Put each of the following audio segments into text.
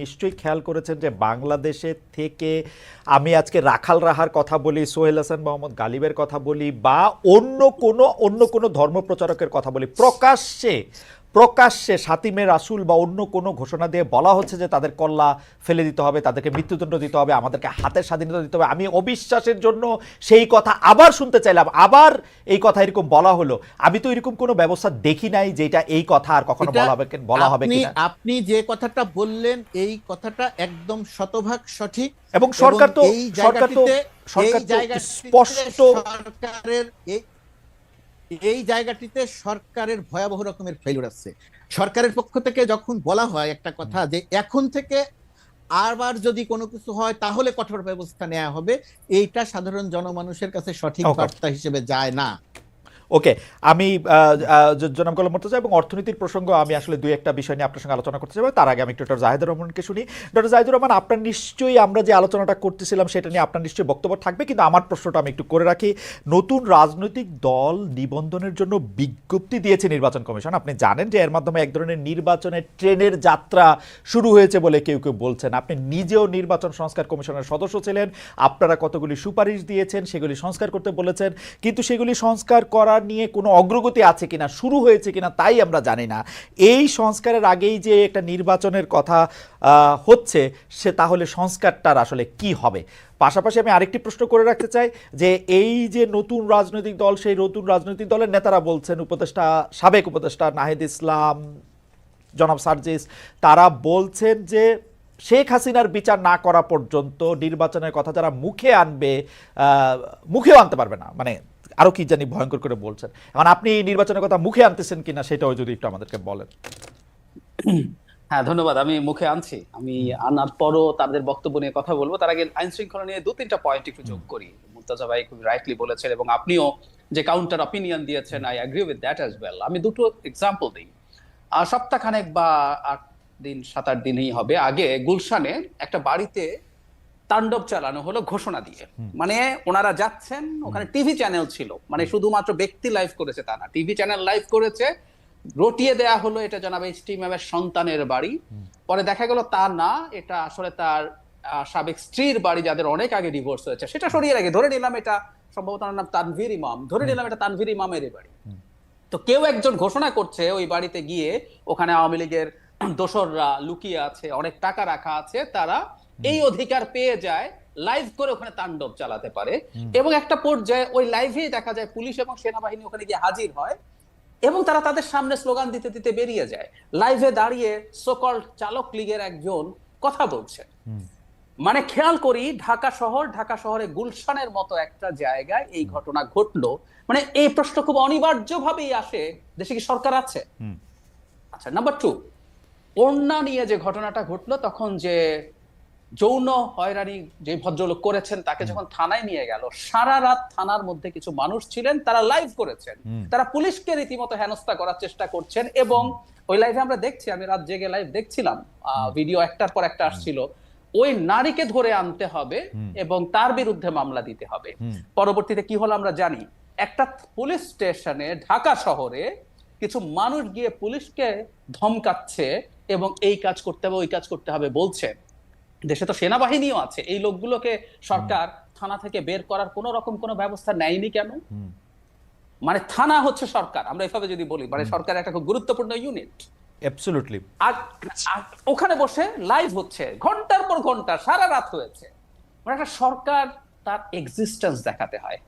নিশ্চয়ই খেয়াল করেছেন যে বাংলাদেশে থেকে আমি আজকে রাখাল রাহার কথা বলি, সোহেল হাসান, মোহাম্মদ গালিবের কথা বলি বা অন্য কোনো অন্য কোনো ধর্মপ্রচারকের কথা বলি। প্রকাশ্যে প্রকাশ্যে সাতিমে রাসুল বা অন্য কোনো ঘোষণা দিয়ে বলা হচ্ছে যে তাদের কল্লা ফেলে দিতে হবে তাদেরকে মৃত্যুদণ্ড দিতে হবে আমাদেরকে হাতের স্বাধীনতা দিতে হবে। আমি অবিশ্বাসের জন্য সেই কথা আবার শুনতে চাইলাম। আবার এই কথা এরকম বলা হলো। আমি তো এরকম কোনো ব্যবস্থা দেখি নাই যেটা এই কথা আর কখনো বলা হবে বলা হবে আপনি যে কথাটা বললেন এই কথাটা একদম শতভাগ সঠিক। এবং সরকার তো সরকার তো সরকার তো স্পষ্ট সরকারের এই জায়গাটিতে সরকারের ভয়াবহ রকমের ফেলিউর আছে সরকারের পক্ষ থেকে যখন বলা হয় একটা কথা যে এখন থেকে আরবার যদি কোনো কিছু হয় তাহলে কঠোর ব্যবস্থা নেওয়া হবে। এইটা সাধারণ জনমানুষের কাছে সঠিক. বার্তা হিসেবে যায় না। ওকে আমি জনাব গোলাম মর্তজা এবং অর্থনীতির প্রসঙ্গ আমি আসলে দুই একটা বিষয় নিয়ে আপনার সঙ্গে আলোচনা করতে চাই তার আগে আমি ডক্টর জাহেদুর রহমানকে শুনি। ডক্টর জাহেদুর রহমান, আপনার নিশ্চয়ই আমরা যে আলোচনাটা করতেছিলাম সেটা নিয়ে আপনার নিশ্চয়ই বক্তব্য থাকবে, কিন্তু আমার প্রশ্নটা আমি একটু করে রাখি। নতুন রাজনৈতিক দল নিবন্ধনের জন্য বিজ্ঞপ্তি দিয়েছে নির্বাচন কমিশন। আপনি জানেন যে এর মাধ্যমে এক ধরনের নির্বাচনের ট্রেনের যাত্রা শুরু হয়েছে বলে কেউ কেউ বলছেন। আপনি নিজেও নির্বাচন সংস্কার কমিশনের সদস্য ছিলেন। আপনারা কতগুলি সুপারিশ দিয়েছেন সেগুলি সংস্কার করতে বলেছেন। কিন্তু সেগুলি সংস্কার করা নিয়ে কোনো অগ্রগতি আছে কিনা, শুরু হয়েছে কিনা তাই আমরা জানি না। এই সংস্কারের আগেই যে একটা নির্বাচনের কথা হচ্ছে, সে তাহলে সংস্কারটার আসলে কি হবে? পাশাপাশি আমি আরেকটি প্রশ্ন করে রাখতে চাই যে, এই যে নতুন রাজনৈতিক দল, সেই নতুন রাজনৈতিক দলের নেতারা বলছেন, উপদেষ্টা, সাবেক উপদেষ্টা নাহিদ ইসলাম, জনাব সার্জিস, তারা বলছেন যে, শেখ হাসিনার বিচার না করা পর্যন্ত নির্বাচনের কথা যারা মুখে আনবে মুখেও আনতে পারবে না। মানে আরও কি জানি ভয়ঙ্কর করে বলছেন। এখন আপনি এই নির্বাচনের কথা মুখে আনতেছেন কিনা সেটাও যদি একটু আমাদেরকে বলেন। হ্যাঁ ধন্যবাদ। আমি মুখে আনছি। আমি আনার পরও তাদের বক্তব্য নিয়ে কথা বলব। তার আগে আইন শৃঙ্খলা নিয়ে দু তিনটা পয়েন্ট একটু যোগ করি। মুর্তাজা ভাই খুব রাইটলি বলেছেন এবং আপনিও যে কাউন্টার অপিনিয়ন দিয়েছেন I agree with that as well আমি দুটো এক্সাম্পল দিই। সপ্তাহখানেক বা আট দিন সাত আট দিনই হবে। আগে গুলশানে একটা বাড়িতে তাণ্ডব চালানো হলো ঘোষণা দিয়ে। মানে ওনারা যাচ্ছেন ওখানে টিভি চ্যানেল ছিল। মানে শুধুমাত্র ব্যক্তি লাইভ করেছে তা না টিভি চ্যানেল লাইভ করেছে রটিয়ে দেয়া হলো এটা জানাবে এইচটি ম্যামের সন্তানের বাড়ি। পরে দেখা গেল তা না এটা আসলে তার সাবেক স্ত্রীর বাড়ি যাদের অনেক আগে ডিভোর্স হয়েছে। সেটা সরিয়ে রাখে ধরে নিলাম এটা সম্ভবত নাম তানভীর ইমাম ধরে নিলাম এটা তানভীর ইমামের বাড়ি। তো কেউ একজন ঘোষণা করছে ওই বাড়িতে গিয়ে ওখানে আওয়ামী লীগের দোসররা লুকিয়ে আছে অনেক টাকা রাখা আছে তারা এই অধিকার পেয়ে যায় লাইভ করে ওখানে তাণ্ডব চালাতে পারে। এবং একটা পর্যায়ে ওই লাইভেই দেখা যায় পুলিশ এবং সেনাবাহিনী ওখানে গিয়ে হাজির হয় এবং তারা তাদের সামনে স্লোগান দিতে দিতে বেরিয়ে যায়। লাইভে দাঁড়িয়ে সকল চালক লীগের একজন কথা বলছে। মানে খেয়াল করি ঢাকা শহর ঢাকা শহরে গুলশানের মতো একটা জায়গায় এই ঘটনা ঘটলো। মানে এই প্রশ্ন খুব অনিবার্যভাবেই আসে। দেশে কি সরকার আছে? আচ্ছা নাম্বার টু ওড়না নিয়ে যে ঘটনাটা ঘটলো তখন যে যৌন হয়রানি যে ভদ্রলোক করেছেন তাকে যখন থানায় নিয়ে গেল সারা রাত থানার মধ্যে কিছু মানুষ ছিলেন তারা লাইভ করেছেন। তারা পুলিশকে রীতিমতো হেনস্থা করার চেষ্টা করছেন এবং ওই লাইভে আমরা দেখছি আমি রাত জেগে লাইভ দেখছিলাম ভিডিও একটার পর একটা আসছিল। ওই নারীকে ধরে আনতে হবে এবং তার বিরুদ্ধে মামলা দিতে হবে। পরবর্তীতে কি হলো আমরা জানি একটা পুলিশ স্টেশনে ঢাকা শহরে কিছু মানুষ গিয়ে পুলিশকে ধমকাচ্ছে এবং এই কাজ করতে হবে ওই কাজ করতে হবে বলছে। দেশে তো সেনাবাহিনীও আছে। এই লোকগুলোকে সরকার থানা থেকে বের করার কোনো রকম কোনো ব্যবস্থা নেয়নি কেন? মানে থানা হচ্ছে সরকার আমরা এভাবে যদি বলি মানে সরকার একটা খুব গুরুত্বপূর্ণ ইউনিট অ্যাবসলুটলি আর আর ওখানে বসে লাইভ হচ্ছে ঘণ্টার পর ঘণ্টা সারা রাত হয়েছে। মানে একটা সরকার তার এক্সিস্টেন্স দেখাতে হয়।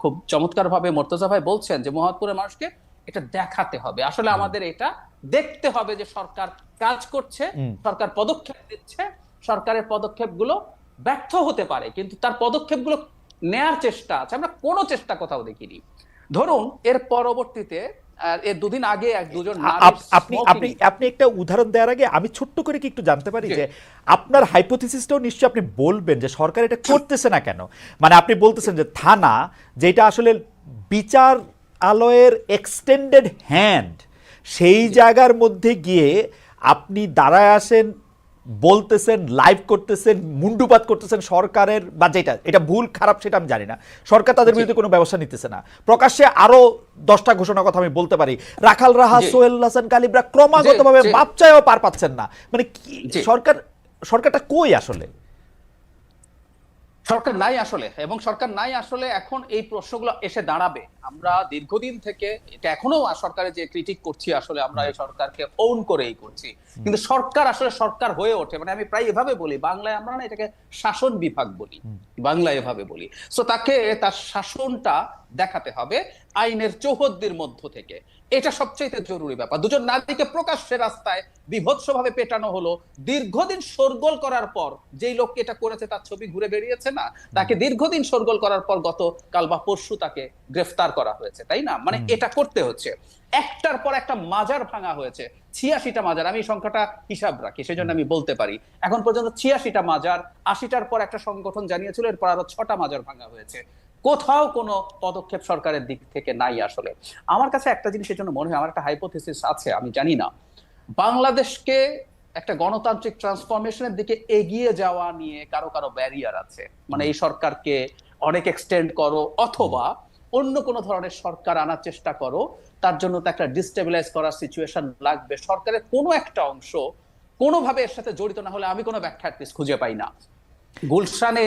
খুব চমৎকার ভাবে মর্তজা ভাই বলছেন যে মোহাম্মদপুরের মানুষকে এটা দেখাতে হবে। আসলে আমাদের এটা দেখতে হবে যে সরকার কাজ করছে সরকার পদক্ষেপ দিচ্ছে সরকারের পদক্ষেপগুলো ব্যর্থ হতে পারে কিন্তু তার পদক্ষেপগুলো নেয়ার চেষ্টা আছে। আমরা কোনো চেষ্টা কোথাও দেখিনি। ধরুন এর পরবর্তীতে এর দুদিন আগে এক দুজন আপ- আপনি আপনি আপনি একটা উদাহরণ দেওয়ার আগে আমি ছোট্ট করে কি একটু জানতে পারি যে আপনার হাইপোথিসিসটাও নিশ্চয়ই আপনি বলবেন যে সরকার এটা করতেছে না কেন? মানে আপনি বলতেছেন যে থানা যেটা আসলে বিচার আলয়ের এক্সটেন্ডেড হ্যান্ড সেই জায়গার মধ্যে গিয়ে আপনি দাঁড়ায় আসেন বলতেছেন লাইভ করতেছেন মুন্ডুপাত করতেছেন সরকারের বা যেটা এটা ভুল খারাপ সেটা আমি জানি না। সরকার তাদের বিরুদ্ধে কোনো ব্যবস্থা নিতেছে না। প্রকাশ্যে আরও দশটা ঘোষণার কথা আমি বলতে পারি। রাখাল রাহা সোহেল হাসান কালিবরা ক্রমাগতভাবে জি। পার পাচ্ছেন না। মানে কি সরকার সরকারটা কই আসলে? সরকার নাই আসলে এবং সরকার নাই আসলে এখন এই প্রশ্নগুলো এসে দাঁড়াবে। আমরা দীর্ঘদিন থেকে এটা এখনও সরকারের যে ক্রিটিক করছি আসলে আমরা এই সরকারকে ওন করেই করছি। কিন্তু সরকার আসলে সরকার হয়ে ওঠে। মানে আমি প্রায় এভাবে বলি বাংলায় আমরা না এটাকে শাসন বিভাগ বলি। বাংলায় এভাবে বলি। সো তাকে তার শাসনটা দেখাতে হবে আইনের চৌহদ্দির মধ্য থেকে। এটা সবচেয়ে জরুরি ব্যাপার। দুজন নারীকে প্রকাশ্যে রাস্তায় বিভৎসভাবে পেটানো হলো। দীর্ঘদিন শোরগোল করার পর যেই লোককে এটা করেছে তার ছবি ঘুরে বেরিয়েছে না? তাকে দীর্ঘদিন শোরগোল করার পর গত কাল বা পরশু তাকে গ্রেফতার করা হয়েছে তাই না? মানে এটা করতে হচ্ছে। একটার পর একটা মাজার ভাঙা হয়েছে। ছিয়াশিটা মাজার আমি সংখ্যাটা হিসাব রাখি সেই জন্য আমি বলতে পারি। এখন পর্যন্ত ছিয়াশিটা মাজার আশিটার পর একটা সংগঠন জানিয়েছিল এরপর আরও ছটা মাজার ভাঙা হয়েছে। কোথাও কোনো পদক্ষেপ সরকারের দিক থেকে নাই আসলে। আমার কাছে একটা জিনিসের জন্য মনে হয় আমার একটা হাইপোথিসিস আছে আমি জানি না। বাংলাদেশকে একটা গণতান্ত্রিক ট্রান্সফরমেশনের দিকে এগিয়ে যাওয়া নিয়ে কারও কারও ব্যারিয়ার আছে। মানে এই সরকারকে অনেক এক্সটেন্ড করো অথবা অন্য কোনো ধরনের সরকার আনার চেষ্টা করো, তার জন্য তো একটা ডিস্টেবিলাইজ করার সিচুয়েশন লাগবে। সরকারের কোনো একটা অংশ কোনোভাবে এর সাথে জড়িত না হলে আমি কোনো ব্যাখ্যা খুঁজে পাই না। গুলশানে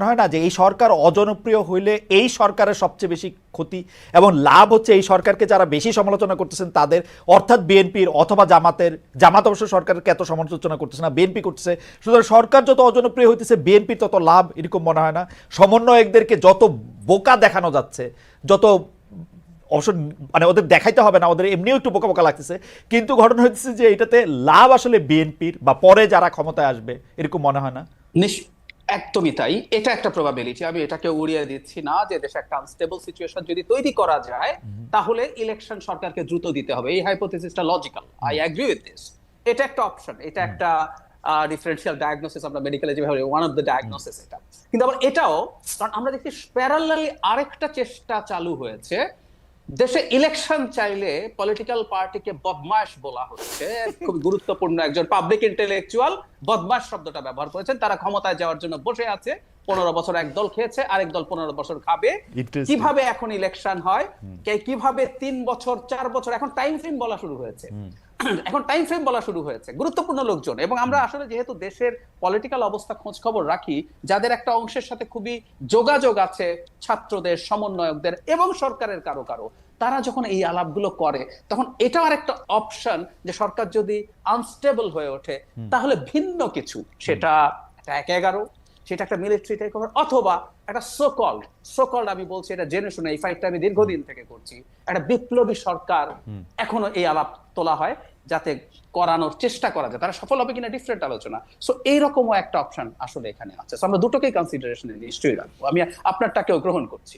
হয় না যে এই সরকার অজনপ্রিয় হইলে এই সরকারের সবচেয়ে বেশি ক্ষতি এবং লাভ হচ্ছে এই সরকারকে যারা বেশি সমালোচনা করতেছেন তাদের, অর্থাৎ বিএনপির অথবা জামাতের, জামাত অবশ্য সরকারকে এত সমালোচনা করতেছে না, বিএনপি করতেছে। সুতরাং সরকার যত অজনপ্রিয় হইতেছে, বিএনপির তত লাভ এরকম মনে হয় না। সমন্বয়কদেরকে যত বোকা দেখানো যাচ্ছে, যত অবশ্য মানে ওদের দেখাইতে হবে না, ওদের এমনিও একটু বোকা বোকা লাগতেছে। কিন্তু ঘটনা হচ্ছে যে এটাতে লাভ আসলে বিএনপির বা পরে যারা ক্ষমতায় আসবে, এরকম মনে হয় না? একদমই তাই। এটা একটা প্রবাবিলিটি আমি এটাকে উড়িয়ে দিচ্ছি না যে দেশে একটা আনস্টেবল সিচুয়েশন যদি তৈরি করা যায় তাহলে ইলেকশন সরকারকে দ্রুত দিতে হবে। এই হাইপোথিসিসটা logical I agree with this এটা একটা অপশন এটা একটা ডিফারেন্সিয়াল ডায়াগনোসিস আমরা মেডিকেলে যেভাবে ওয়ান অফ দ্য ডায়াগনোসিস এটা। কিন্তু আবার এটাও কারণ আমরা দেখছি প্যারালালি আরেকটা চেষ্টা চালু হয়েছে দেশে ইলেকশন চাইলে পলিটিক্যাল পার্টিকে বদমাশ বলা হচ্ছে। খুব গুরুত্বপূর্ণ একজন পাবলিক ইন্টেলেকচুয়াল বদমাশ শব্দটা ব্যবহার করেছেন। তারা ক্ষমতায় যাওয়ার জন্য বসে আছে। পনেরো বছর এক দল খেয়েছে আরেক দল পনেরো বছর খাবে। কীভাবে এখন ইলেকশন হয়? কীভাবে তিন বছর চার বছর এখন টাইম ফ্রেম বলা শুরু হয়েছে। এখন টাইম ফ্রেম বলা শুরু হয়েছে। গুরুত্বপূর্ণ লোকজন। এবং আমরা আসলে যেহেতু দেশের পলিটিক্যাল অবস্থা খোঁজ খবর রাখি যাদের একটা অংশের সাথে খুবই যোগাযোগ আছে ছাত্রদের সমন্বয়কদের এবং সরকারের কারও কারও। তারা যখন এই আলাপগুলো করে তখন এটাও একটা অপশন যে সরকার যদি আনস্টেবল হয়ে ওঠে তাহলে ভিন্ন কিছু। সেটা একটা এক এগারো সেটা একটা মিলিটারি টেক ওভার অথবা একটা সোকল্ড সোকল্ড আমি বলছি এটা জেনে শুনে এই ফাইটটা আমি দীর্ঘদিন থেকে করছি। একটা বিপ্লবী সরকার এখনও এই আলাপ তোলা হয় যাতে করানোর চেষ্টা করা যায়। তারা সফল হবে কিনা ডিফারেন্ট আলোচনা। সো এইরকমও একটা অপশন আসলে এখানে আছে। আমরা দুটোকেই কনসিডারেশনে নিশ্চয়ই রাখব। আমি আপনারটাকেও গ্রহণ করছি।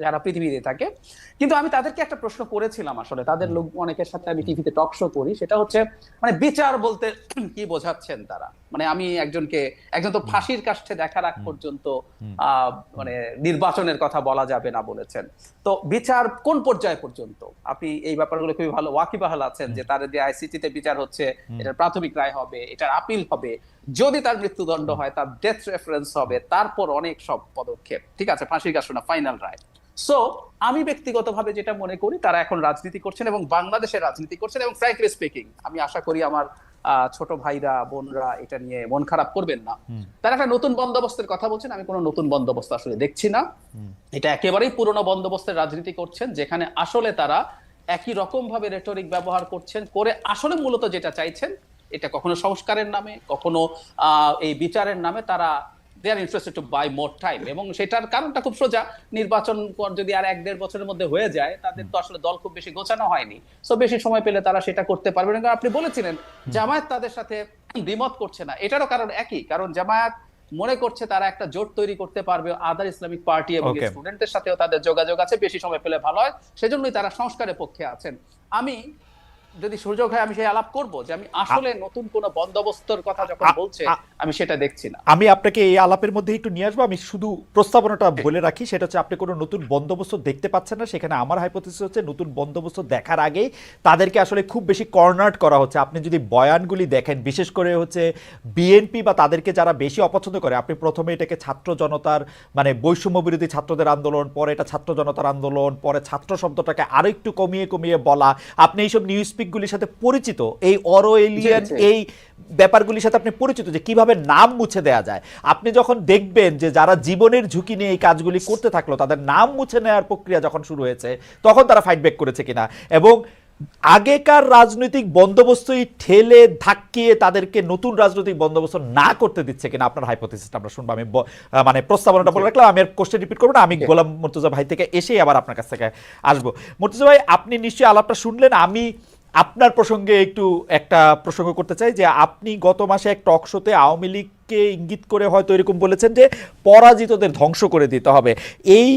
সারা পৃথিবীতে থাকে। কিন্তু আমি তাদেরকে একটা প্রশ্ন করেছিলাম আসলে। তাদের লোক অনেকের সাথে আমি টিভিতে টক শো করি। সেটা হচ্ছে মানে বিচার বলতে কি বোঝাচ্ছেন তারা? মানে আমি একজনকে একজন তো ফাঁসির কাছে দেখার আগ পর্যন্ত মানে নির্বাচনের কথা বলা যাবে না বলেছেন। তো বিচার কোন পর্যায় পর্যন্ত? আপনি এই ব্যাপারগুলো খুবই ভালো ওয়াকিবাহাল আছেন যে তার যে আইসিটিতে বিচার হচ্ছে এটার প্রাথমিক রায় হবে এটার আপিল হবে যদি তার মৃত্যুদণ্ড হয় তার ডেথ রেফারেন্স হবে তারপর অনেক সব পদক্ষেপ। ঠিক আছে? ফাঁসির কাছে না ফাইনাল রায়। সো আমি ব্যক্তিগতভাবে যেটা মনে করি তারা এখন রাজনীতি করছেন এবং বাংলাদেশের রাজনীতি করছেন এবং ফ্র্যাঙ্কলি স্পিকিং আমি আশা করি আমার ছোট ভাইরা বোনরা এটা নিয়ে মন খারাপ করবেন না। তারা একটা নতুন বন্দোবস্তের কথা বলছেন আমি কোনো নতুন বন্দোবস্ত আসলে দেখছি না। এটা একেবারেই পুরনো বন্দোবস্তের রাজনীতি করছেন যেখানে আসলে তারা একই রকম ভাবে রেটরিক ব্যবহার করছেন করে আসলে মূলত যেটা চাইছেন এটা কখনো সংস্কারের নামে কখনো আহ, এই বিচারের নামে তারা they are interested to buy more time এবং সেটার কারণটা খুব সোজা। নির্বাচন যদি আর এক দেড় বছরের মধ্যে হয়ে যায় তাদের তো আসলে দল খুব বেশি গোছানো হয়নি। সো বেশি সময় পেলে তারা সেটা করতে পারবে না। আপনি বলেছিলেন জামায়াত তাদের সাথে দ্বিমত করছে না। এটারও কারণ একই। কারণ জামায়াত মনে করছে তারা একটা জোট তৈরি করতে পারবে আদার ইসলামিক পার্টি এবং. স্টুডেন্টদের সাথেও তাদের যোগাযোগ আছে বেশি সময় পেলে ভালো হয়। সেজন্যই তারা সংস্কারের পক্ষে আছেন। আমি যদি সুযোগ হয় আমি সেই আলাপ করব যে আমি আসলে নতুন কোন বন্দোবস্তর কথা যখন বলছে আমি সেটা দেখছি না। আমি আপনাকে এই আলাপের মধ্যে একটু নিয়ে আসব। আমি শুধু প্রস্তাবনাটা বলে রাখি সেটা হচ্ছে আপনি কোনো নতুন বন্দোবস্ত দেখতে পাচ্ছেন না। সেখানে আমার হাইপোথিসিস হচ্ছে নতুন বন্দোবস্ত দেখার আগেই তাদেরকে আসলে খুব বেশি কর্নার্ট করা হচ্ছে। আপনি যদি বয়ানগুলি দেখেন বিশেষ করে হচ্ছে বিএনপি বা তাদেরকে যারা বেশি অপছন্দ করে আপনি প্রথমে এটাকে ছাত্র জনতার মানে বৈষম্য বিরোধী ছাত্রদের আন্দোলন পরে এটা ছাত্র জনতার আন্দোলন পরে ছাত্র শব্দটাকে আরও একটু কমিয়ে কমিয়ে বলা। আপনি এইসব নিউজ স্পিকগুলির সাথে পরিচিত এই জি। এই ব্যাপারগুলির সাথে আপনি পরিচিত যে কীভাবে নাম মুছে দেয়া যায়। আপনি যখন দেখবেন যে যারা জীবনের ঝুঁকি নিয়ে এই কাজগুলি করতে থাকল তাদের নাম মুছে নেওয়ার প্রক্রিয়া যখন শুরু হয়েছে তখন তারা ফাইট ব্যাক করেছে কিনা। এবং আগেকার রাজনৈতিক বন্দোবস্তই ঠেলে ধাক্কিয়ে তাদেরকে নতুন রাজনৈতিক বন্দোবস্ত না করতে দিচ্ছে কিনা আপনার হাইপোথিসিসটা আমরা শুনব। আমি মানে প্রস্তাবনাটা বলে রাখলাম আমি আর কোশ্চেন রিপিট করব না আমি গোলাম মুর্তুজা ভাই থেকে এসেই আবার আপনার কাছ থেকে আসব। মুর্তুজা ভাই আপনি নিশ্চয়ই আলাপটা শুনলেন আমি আপনার প্রসঙ্গে একটু একটা প্রসঙ্গ করতে চাই যে আপনি গত মাসে এক টক শোতে আওয়ামী লীগকে ইঙ্গিত করে হয়তো এরকম বলেছেন যে পরাজিতদের ধ্বংস করে দিতে হবে। এই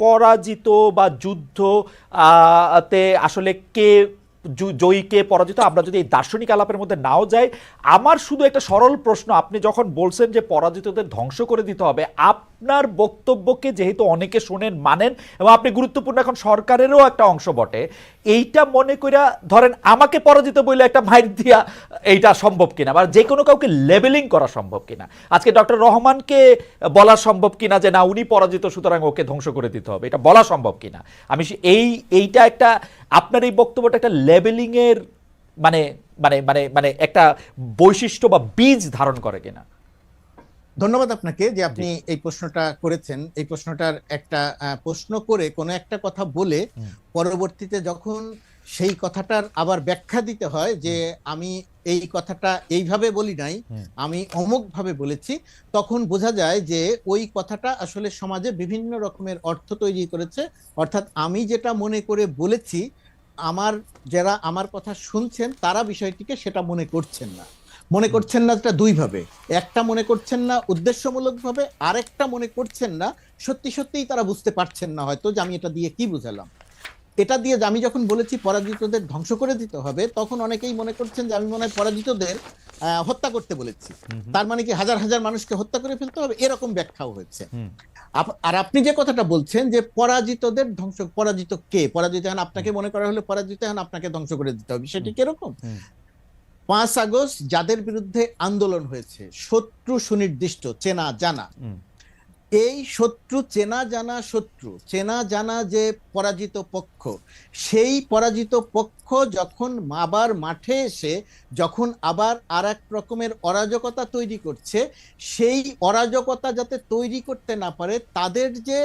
পরাজিত বা যুদ্ধ তে আসলে কে জয়ী, কে পরাজিত, আমরা যদি এই দার্শনিক আলাপের মধ্যে নাও যাই, আমার শুধু একটা সরল প্রশ্ন, আপনি যখন বলছেন যে পরাজিতদের ধ্বংস করে দিতে হবে আপনার বক্তব্যকে যেহেতু অনেকে শোনেন, মানেন এবং আপনি গুরুত্বপূর্ণ এখন সরকারেরও একটা অংশ বটে, এইটা মনে কইরা ধরেন আমাকে পরাজিত বলে একটা মাইর দিয়া এইটা সম্ভব কিনা বা যে কোনো কাউকে লেবেলিং করা সম্ভব কিনা। আজকে ডক্টর রহমানকে বলা সম্ভব কিনা যে না, উনি পরাজিত, সুতরাং ওকে ধ্বংস করে দিতে হবে, এটা বলা সম্ভব কিনা? আমি এই, এইটা একটা, আপনার এই বক্তব্যটা একটা লেবেলিং এর মানে মানে মানে মানে একটা বৈশিষ্ট্য বা বীজ ধারণ করে কিনা? ধন্যবাদ আপনাকে যে আপনি এই প্রশ্নটা করেছেন। এই প্রশ্নটার একটা প্রশ্ন করে কোনো একটা কথা বলে পরবর্তীতে যখন সেই কথাটার আবার ব্যাখ্যা দিতে হয় যে আমি এই কথাটা এইভাবে বলি নাই আমি অমুক ভাবে বলেছি তখন বোঝা যায় যে ওই কথাটা আসলে সমাজে বিভিন্ন রকমের অর্থ তৈরি করেছে। অর্থাৎ আমি যেটা মনে করে বলেছি আমার যারা আমার কথা শুনছেন তারা বিষয়টিকে সেটা মনে করছেন না। মনে করছেন না এটা দুই ভাবে একটা মনে করছেন না উদ্দেশ্যমূলক ভাবে আরেকটা মনে করছেন না সত্যি সত্যিই তারা বুঝতে পারছেন না হয়তো যে আমি এটা দিয়ে কি বুঝালাম। এটা দিয়ে আমি যখন বলেছি পরাজিতদের ধ্বংস করে দিতে হবে তখন অনেকেই মনে করছেন যে আমি মনে হয় পরাজিতদের আহ, হত্যা করতে বলেছি। তার মানে কি হাজার হাজার মানুষকে হত্যা করে ফেলতে হবে? এরকম ব্যাখ্যাও হয়েছে। আর আপনি যে কথাটা বলছেন যে পরাজিতদের ধ্বংস পরাজিত কে? পরাজিত হন আপনাকে মনে করা হলে পরাজিত হন আপনাকে ধ্বংস করে দিতে হবে। সেটি কীরকম। পাঁচ আগস্ট যাদের বিরুদ্ধে আন্দোলন হয়েছে শত্রু সুনির্দিষ্ট চেনা জানা। এই শত্রু চেনা জানা শত্রু চেনা জানা যে পরাজিত পক্ষ সেই পরাজিত পক্ষ যখন আবার মাঠে এসে যখন আবার আর এক রকমের অরাজকতা তৈরি করছে সেই অরাজকতা যাতে তৈরি করতে না পারে তাদের যে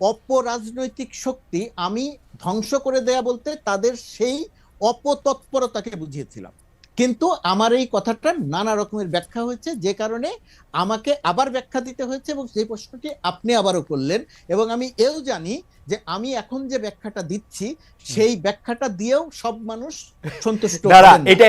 অপরাজনৈতিক শক্তি আমি ধ্বংস করে দেয়া বলতে তাদের সেই অপতৎপরতাকে বুঝিয়েছিলাম। কিন্তু আমার এই কথাটা নানা রকমের ব্যাখ্যা হয়েছে যে কারণে আমাকে আবার ব্যাখ্যা দিতে হয়েছে এবং সেই প্রশ্নটি আপনি আবারও করলেন এবং আমি এও জানি যে আমি এখন যে ব্যাখ্যাটা দিচ্ছি সেই ব্যাখ্যাটা দিয়েও সব মানুষ সন্তুষ্ট। এটা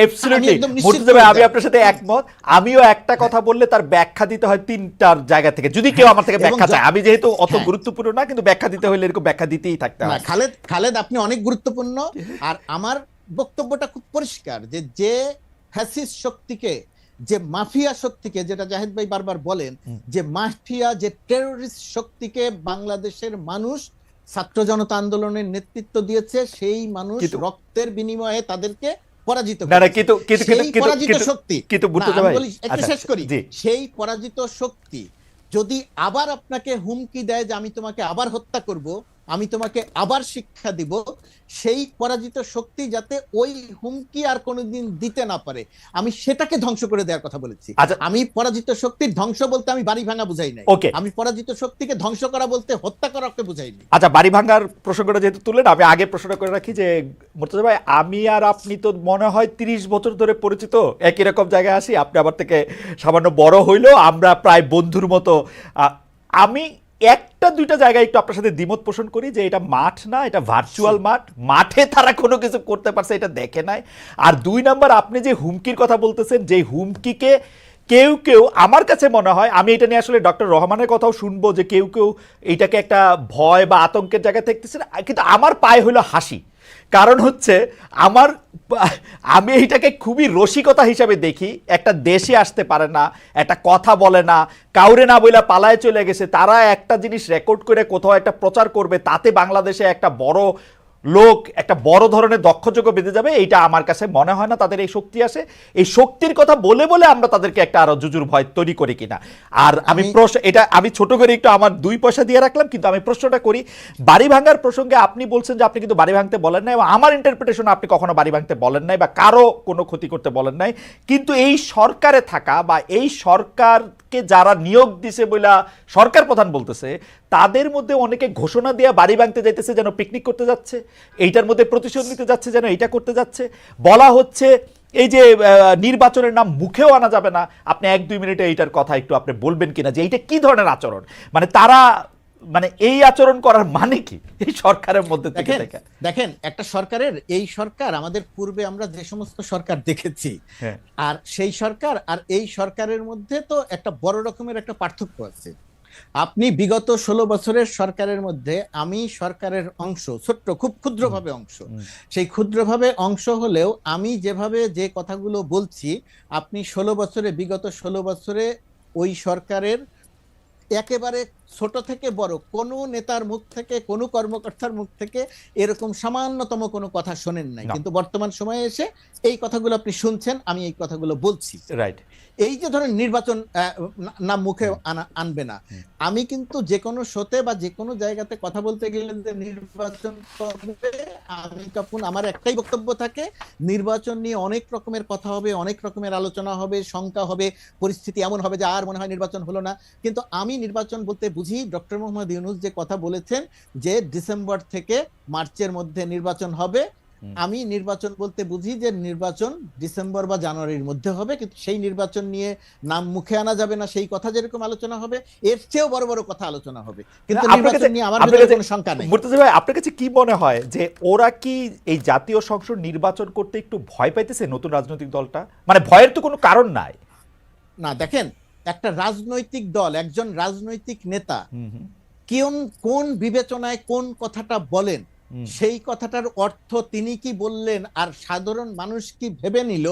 আমি। আপনার সাথে একমত আমিও একটা কথা বললে তার ব্যাখ্যা দিতে হয় তিনটার জায়গা থেকে যদি কেউ আমার থেকে ব্যাখ্যা চায় আমি যেহেতু অত হ্যাঁ। গুরুত্বপূর্ণ না কিন্তু ব্যাখ্যা দিতে হলে এরকম ব্যাখ্যা দিতেই থাকতে হয় খালেদ খালেদ আপনি অনেক গুরুত্বপূর্ণ আর আমার বক্তব্যটা খুব পরিষ্কার যে যে ফ্যাসিস্ট শক্তিকে যে মাফিয়া শক্তিকে যেটা জাহেদ ভাই বারবার বলেন যে মাফিয়া যে টেরোরিস্ট শক্তিকে বাংলাদেশের মানুষ ছাত্র জনতা আন্দোলনের নেতৃত্ব দিয়েছে সেই মানুষ রক্তের বিনিময়ে তাদেরকে পরাজিত। কিন্তু শক্তি কিন্তু আচ্ছা, শেষ করি। সেই পরাজিত শক্তি যদি আবার আপনাকে হুমকি দেয় যে আমি তোমাকে আবার হত্যা করব আমি তোমাকে আবার শিক্ষা দিব সেই পরাজিত শক্তি যাতে ওই হুমকি আর কোনোদিন দিতে না পারে। আমি সেটাকে ধ্বংস করে দেওয়ার কথা বলেছি। আচ্ছা। আমি পরাজিত শক্তির ধ্বংস বলতে আমি বাড়ি ভাঙা বুঝাই নাই। ওকে আমি পরাজিত শক্তিকে ধ্বংস করা বলতে হত্যা করাকে বুঝাইনি আচ্ছা বাড়ি ভাঙার প্রসঙ্গটা যেহেতু তুললেন আমি আগে প্রশ্নটা করে রাখি যে মোর্তজা ভাই আমি আর আপনি তো মনে হয় তিরিশ বছর ধরে পরিচিত একই রকম জায়গায় আসি আপনি আবার থেকে সামান্য বড় হইলেও আমরা প্রায় বন্ধুর মতো। আমি একটা দুইটা জায়গায় একটু আপনার সাথে দ্বিমত পোষণ করি যে এটা মাঠ না এটা ভার্চুয়াল মাঠ। মাঠে তারা কোনো কিছু করতে পারছে এটা দেখে নাই। আর দুই নাম্বার আপনি যে হুমকির কথা বলতেছেন যে হুমকিকে কেউ কেউ আমার কাছে মনে হয় আমি এটা নিয়ে আসলে ডক্টর রহমানের কথাও শুনব যে কেউ কেউ এটাকে একটা ভয় বা আতঙ্কের জায়গায় দেখতেছে কিন্তু আমার পায়ে হলো হাসি। কারণ হচ্ছে আমার, আমি এইটাকে খুবই রসিকতা হিসাবে দেখি। একটা দেশে আসতে পারে না, একটা কথা বলে না, কাউরে না বইলা পালায় চলে গেছে, তারা একটা জিনিস রেকর্ড করে কোথাও একটা প্রচার করবে, তাতে বাংলাদেশে একটা বড় লোক একটা বড় ধরনের দক্ষযোগ্য বেঁধে যাবে এইটা আমার কাছে মনে হয় না তাদের এই শক্তি আসে এই শক্তির কথা বলে বলে আমরা তাদেরকে একটা আরও জুজুর ভয় তৈরি করি কিনা। আর আমি প্রশ্ন এটা আমি ছোট করে একটু আমার দুই পয়সা দিয়ে রাখলাম কিন্তু আমি প্রশ্নটা করি বাড়ি ভাঙার প্রসঙ্গে আপনি বলছেন যে আপনি কিন্তু বাড়ি ভাঙতে বলেন নাই এবং আমার ইন্টারপ্রিটেশন আপনি কখনো বাড়ি ভাঙতে বলেন নাই বা কারও কোনো ক্ষতি করতে বলেন নাই কিন্তু এই সরকারে থাকা বা এই সরকারকে যারা নিয়োগ দিছে বইলা সরকার প্রধান বলতেছে তাদের মধ্যে অনেকে ঘোষণা দিয়ে বাড়ি ভাঙতে যাইতেছে যেন পিকনিক করতে যাচ্ছে এইটার মধ্যে প্রতিশোধ নিতে যাচ্ছে যেন এইটা করতে যাচ্ছে। বলা হচ্ছে এই যে নির্বাচনের নাম মুখেও আনা যাবে না। আপনি এক দুই মিনিটে এইটার কথা একটু আপনি বলবেন কিনা যে এইটা কি ধরনের আচরণ? মানে তারা মানে এই আচরণ করার মানে কি? এই সরকারের মধ্যে থেকে দেখেন। দেখেন একটা সরকারের এই সরকার আমাদের পূর্বে আমরা যে সমস্ত সরকার দেখেছি হ্যাঁ। আর সেই সরকার আর এই সরকারের মধ্যে তো একটা বড় রকমের একটা পার্থক্য আছে। আপনি বিগত ষোলো বছরের সরকারের মধ্যে আমি সরকারের অংশ ছোট্ট খুব ক্ষুদ্রভাবে অংশ। সেই ক্ষুদ্রভাবে অংশ হলেও আমি যেভাবে যে কথাগুলো বলছি আপনি ষোলো বছরে বিগত ষোলো বছরে ওই সরকারের একেবারে ছোট থেকে বড় কোনো নেতার মুখ থেকে কোনো কর্মকর্তার মুখ থেকে এরকম সামান্যতম কোনো কথা শোনেন নাই। কিন্তু বর্তমান সময়ে এসে এই কথাগুলো আপনি শুনছেন আমি এই কথাগুলো বলছি। রাইট এই যে ধরেন নির্বাচন না- না মুখে আনবে না। আমি কিন্তু যে কোনো শোতে বা যে কোনো জায়গাতে কথা বলতে গেলে যে নির্বাচন করবে আমি তখন আমার একটাই বক্তব্য থাকে নির্বাচন নিয়ে অনেক রকমের কথা হবে অনেক রকমের আলোচনা হবে শঙ্কা হবে পরিস্থিতি এমন হবে যে আর মনে হয় নির্বাচন হলো না। কিন্তু আমি নির্বাচন বলতে বুঝি ডক্টর মোহাম্মদ ইউনুস যে কথা বলেছেন যে ডিসেম্বর থেকে মার্চের মধ্যে নির্বাচন হবে। আমি নির্বাচন বলতে বুঝি যে নির্বাচন ডিসেম্বর বা জানুয়ারির মধ্যে হবে কিন্তু সেই নির্বাচন নিয়ে নাম মুখে আনা যাবে না সেই কথা যেরকম আলোচনা হবে এর চেয়েও বড় বড় কথা আলোচনা হবে। কিন্তু নির্বাচন নিয়ে আমার ভিতরে কোনো শঙ্কা নেই। মুর্তজা ভাই আপনার কাছে কি মনে হয় যে ওরা কি এই জাতীয় সংসদ নির্বাচন করতে একটু ভয় পাইতেছে নতুন রাজনৈতিক দলটা? মানে ভয়ের তো কোনো কারণ নাই। না দেখেন একটা রাজনৈতিক দল একজন রাজনৈতিক নেতা হুম, কোন কোন বিবেচনায় কোন কথাটা বলেন সেই কথাটার অর্থ তিনি কি বললেন আর সাধারণ মানুষ কি ভেবে নিল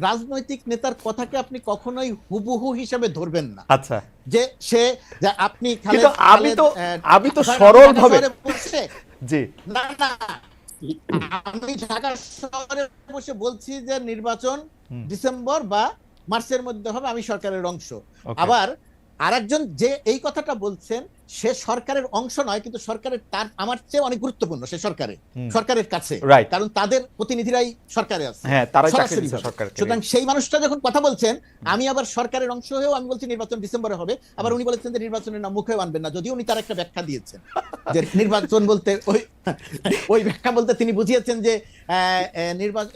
রাজনৈতিক নেতার কথাকে আপনি কখনোই হুবহু হিসেবে ধরবেন না। আচ্ছা। যে সে যে আপনি আমি তো- আমি তো শহরে বসে জি। না না। আমি ঢাকা শহরে বসে বলছি যে নির্বাচন ডিসেম্বর বা মার্চের মধ্যে হবে আমি সরকারের অংশ। আবার আরেকজন যে এই কথাটা বলছেন সে সরকারের অংশ নয় কিন্তু সরকারের তার আমার চেয়ে অনেক গুরুত্বপূর্ণ সে সরকারে সরকারের কাছে। কারণ তাদের প্রতিনিধিরাই সরকারে আছে। হ্যাঁ সুতরাং সেই মানুষটা যখন কথা বলছেন আমি আবার সরকারের অংশ হয়েও আমি বলছি নির্বাচন ডিসেম্বরে হবে আবার উনি বলেছেন যে নির্বাচনের নাম মুখেও আনবেন না যদিও উনি তার একটা ব্যাখ্যা দিয়েছেন। যে নির্বাচন বলতে ওই ওই ব্যাখ্যা বলতে তিনি বুঝিয়েছেন যে নির্বাচন